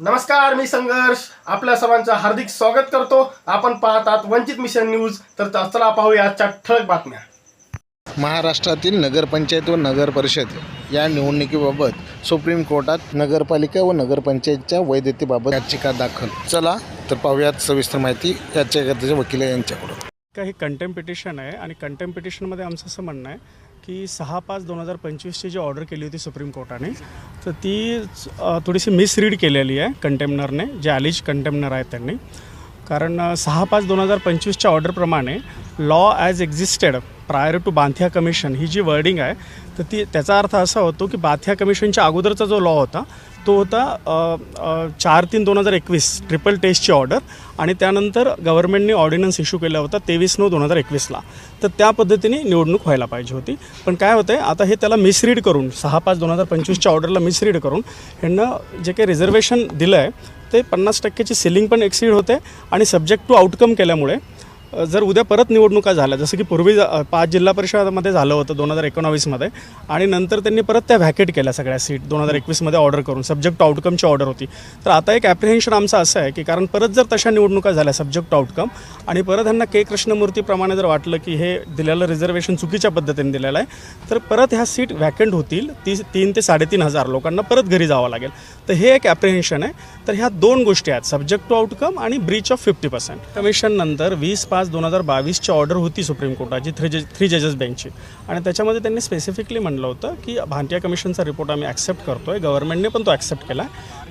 नमस्कार मी संघर्ष. आपल्या सर्वांचं हार्दिक स्वागत करतो. आपण पाहतात वंचित मिशन न्यूज. तर चला पाहूया आजच्या ठळक बातम्या. महाराष्ट्रातील नगरपंचायत व नगर परिषद या निवडणुकीबाबत सुप्रीम कोर्टात नगरपालिका व नगरपंचायतच्या वैधतेबाबत याचिका दाखल. चला तर पाहूयात सविस्तर माहिती याचिकाकर्त्याचे वकील यांच्याकडून का हे कंटेम पिटिशन आहे आणि कंटेम पिटिशनमध्ये आमचं असं म्हणणं आहे की सहा पाच दोन हजार पंचवीसची जी ऑर्डर केली होती सुप्रीम कोर्टाने तर ती थोडीशी मिसरीड केलेली आहे कंटेमनरने जे आलीज कंटेमनर आहेत त्यांनी. कारण सहा पाच दोन हजार पंचवीसच्या ऑर्डरप्रमाणे law as existed prior to Banthia commission ही जी वर्डिंग आहे तर ती त्याचा अर्थ असा होतो की बांथिया कमिशनच्या अगोदरचा जो लॉ होता तो होता चार तीन दोन हजार एकवीस ट्रिपल टेस्टची ऑर्डर आणि त्यानंतर गव्हर्नमेंटने ऑर्डिनन्स इश्यू केला होता तेवीस नऊ दोन हजार एकवीसला तर त्या पद्धतीने निवडणूक व्हायला पाहिजे होती. पण काय होतं आहे आता हे त्याला मिसरीड करून सहा पाच दोन हजार पंचवीसच्या ऑर्डरला मिसरीड करून ह्यांना जे काही रिझर्वेशन दिलं आहे ते पन्नास टक्क्याची सिलिंग पण एक्सीड होते आणि सब्जेक्ट टू आउटकम केल्यामुळे जर उद्या परत निवडणुका झाल्या जसं की पूर्वी पाच जिल्हा परिषदामध्ये झालं होतं दोन हजार एकोणावीसमध्ये आणि नंतर त्यांनी परत त्या व्हॅकेट केल्या सगळ्या सीट दोन हजार एकवीसमध्ये ऑर्डर करून सब्जेक्ट आउटकमची ऑर्डर होती. तर आता एक ॲप्रिहेन्शन आमचं असं आहे की कारण परत जर तशा निवडणुका झाल्या सब्जेक्ट आउटकम आणि परत ह्यांना के कृष्णमूर्तीप्रमाणे जर वाटलं की हे दिलेलं रिझर्वेशन चुकीच्या पद्धतीने दिलेलं आहे तर परत ह्या सीट व्हॅकंट होतील ती तीन ते साडेतीन हजार लोकांना परत घरी जावं लागेल. तर हे एक ॲप्रिहेन्शन आहे. तर ह्या दोन गोष्टी आहेत सब्जेक्ट टू आउटकम आणि Breach of fifty percent commission नंतर वीस पाच दोन हजार बावीसची ऑर्डर होती सुप्रीम कोर्टाची थ्री जज थ्री जजेस बेंचची आणि त्याच्यामध्ये त्यांनी स्पेसिफिकली म्हणलं होतं की भांटिया कमिशनचा रिपोर्ट आम्ही ॲक्सेप्ट करतोय गव्हर्नमेंटने पण तो ॲक्सेप्ट केला.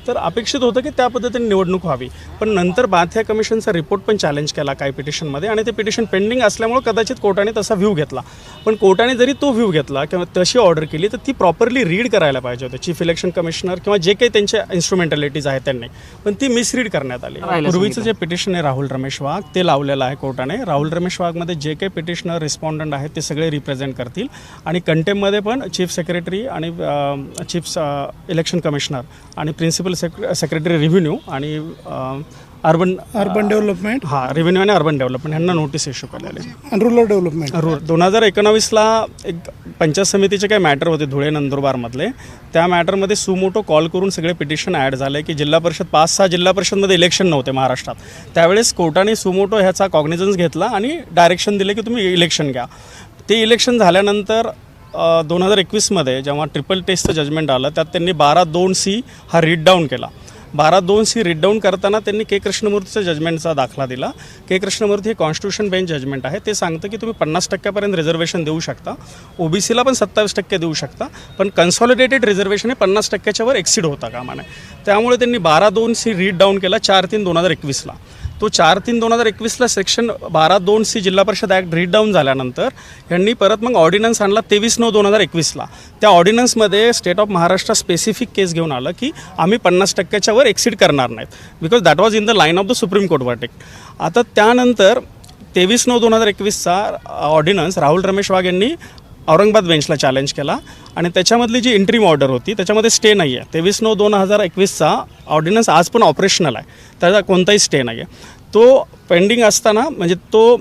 तर अपेक्षित होतं की त्या पद्धतीने निवडणूक व्हावी. पण नंतर बांथिया कमिशनचा रिपोर्ट पण चॅलेंज केला काही पिटिशनमध्ये आणि ते पिटिशन पेंडिंग असल्यामुळे कदाचित कोर्टाने तसा व्ह्यू घेतला. पण कोर्टाने जरी तो व्ह्यू घेतला किंवा तशी ऑर्डर केली तर ती प्रॉपरली रीड करायला पाहिजे होते. चीफ इलेक्शन कमिशनर किंवा जे काही त्यांच्या इन्स्ट्रुमेंटॅलिटीज आहेत त्यांनी पण ती मिसरीड करण्यात आली. पूर्वीचं जे पिटिशन आहे राहुल रमेश वाघ ते लावलेलं आहे कोर्टाने राहुल रमेश वाघमध्ये जे काही पिटिशनर रिस्पॉन्डंट आहेत ते सगळे रिप्रेझेंट करतील. आणि कंटेममध्ये पण चीफ सेक्रेटरी आणि चीफ इलेक्शन कमिशनर आणि प्रिन्सिपल सेक सेक्रेटरी रिव्हेन्यू आणि अर्बन अर्बन डेव्हलपमेंट हां रिव्हेन्यू आणि अर्बन डेव्हलपमेंट यांना नोटीस इश्यू केलेले आणि रुरल डेव्हलपमेंट रू दोन हजार एकोणावीसला एक पंचायत समितीचे काही मॅटर होते धुळे नंदुरबारमधले. त्या मॅटरमध्ये सुमोटो कॉल करून सगळे पिटिशन ॲड झाले की जिल्हा परिषद पाच सहा जिल्हा परिषदमध्ये इलेक्शन नव्हते महाराष्ट्रात. त्यावेळेस कोर्टाने सुमोटो ह्याचा कॉग्निझन्स घेतला आणि डायरेक्शन दिले की तुम्ही इलेक्शन घ्या. ते इलेक्शन झाल्यानंतर दोन हजार एकवीसमध्ये जेव्हा ट्रिपल टेस्टचं जजमेंट आलं त्यात त्यांनी बारा दोन सी हा रीड डाऊन केला. बारा दोन सी रीड डाऊन करताना त्यांनी के कृष्णमूर्तीचा जजमेंटचा दाखला दिला. के कृष्णमूर्ती हे कॉन्स्टिट्यूशन बेंच जजमेंट आहे. ते सांगतं की तुम्ही पन्नास टक्क्यापर्यंत रिझर्वेशन देऊ शकता. ओबीसीला पण सत्तावीस टक्के देऊ शकता. पण कन्सॉलिडेटेड रिझर्वेशन हे पन्नास टक्क्याच्यावर एक्सिड होता कामा नये. त्यामुळे त्यांनी बारा दोन सी रीड डाऊन केला चार तीन दोन हजार एकवीसला. तो चार तीन दोन हजार एकवीसला सेक्शन बारा दोन सी जिल्हा परिषद ॲक्ट रीड डाऊन झाल्यानंतर यांनी परत मग ऑर्डिनन्स आणला तेवीस नऊ दोन हजार एकवीसला. त्या ऑर्डिनन्समध्ये state of Maharashtra specific case घेऊन आलं की आम्ही पन्नास टक्क्याच्या वर एक्सिड करणार नाहीत. Because that was in the line of the supreme court वाटेक आता त्यानंतर तेवीस नऊ दोन हजार एकवीसचा ऑर्डिनन्स राहुल रमेश वाघ यांनी औरंगाबाद बेंचला चॅलेंज केला. आणि त्याच्यामधली जी इंट्रीम ऑर्डर होती त्याच्यामध्ये स्टे नाही आहे तेवीस नऊ दोन हजार एकवीसचा ऑर्डिनन्स आज पण ऑपरेशनल आहे. त्याचा कोणताही स्टे नाही आहे तो पेंडिंग असताना म्हणजे तो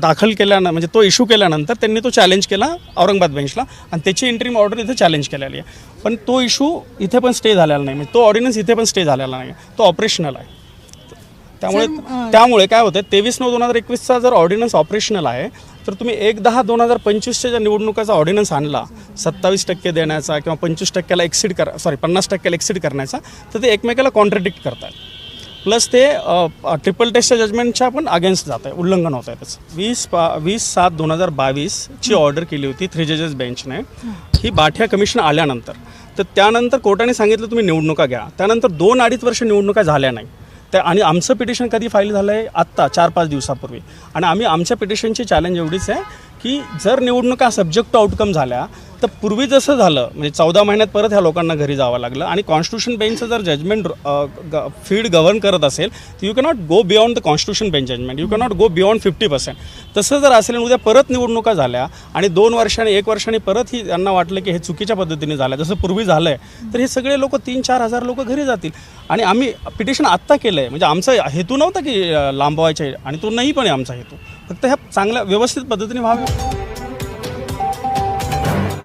दाखल केल्यानं म्हणजे तो इशू केल्यानंतर त्यांनी तो चॅलेंज केला औरंगाबाद बेंचला. आणि त्याची इंट्रीम ऑर्डर इथे चॅलेंज केलेली आहे. पण तो इशू इथे पण स्टे झालेला नाही. म्हणजे तो ऑर्डिनन्स इथे पण स्टे झालेला नाही आहे तो ऑपरेशनल आहे. त्यामुळे त्यामुळे काय होतं तेवीस नऊ दोन हजार एकवीसचा जर ऑर्डिनन्स ऑपरेशनल आहे तर तुम्ही एक दहा दोन हजार पंचवीसच्या ज्या निवडणुकाचा ऑर्डिनन्स आणला सत्तावीस टक्के देण्याचा किंवा पंचवीस टक्क्याला एक्सिड कर सॉरी पन्नास टक्क्याला एक्सिड करण्याचा तर ते एकमेकाला कॉन्ट्रडिक्ट करतात प्लस ते ट्रिपल टेस्टच्या जजमेंटच्या पण अगेन्स्ट जात आहे उल्लंघन होत आहे त्याचं. वीस पा वीस सात दोन हजार बावीसची ऑर्डर केली होती थ्री जजेस बेंचने ही बाठ्या कमिशन आल्यानंतर. तर त्यानंतर कोर्टाने सांगितलं तुम्ही निवडणुका घ्या. त्यानंतर दोन अडीच वर्ष निवडणुका झाल्या नाही. त्या आणि आमचं पिटिशन कधी फाईल झालं आहे आत्ता चार पाच दिवसापूर्वी. आणि आम्ही आमच्या पिटिशनची चॅलेंज एवढीच आहे की जर निवडणुका सब्जेक्ट टू आउटकम झाल्या तर पूर्वी जसं झालं म्हणजे चौदा महिन्यात परत ह्या लोकांना घरी जावं लागलं आणि कॉन्स्टिट्यूशन बेंचचं जर जजमेंट फीड गव्हर्न करत असेल तर you cannot go beyond the constitution bench judgment you cannot go beyond fifty percent तसं जर असेल उद्या परत निवडणुका झाल्या आणि दोन वर्षांनी एक वर्षांनी परत ही त्यांना वाटलं की हे चुकीच्या पद्धतीने झालं जसं पूर्वी झालं आहे तर हे सगळे लोक तीन चार हजार लोक घरी जातील. आणि आम्ही पिटिशन आत्ता केलं आहे म्हणजे आमचा हेतू नव्हता की लांबवायचा लांबवायचे आणि तो नाही पण आहे आमचा हेतू. फक्त ह्या चांगल्या व्यवस्थित पद्धतीने व्हाव्या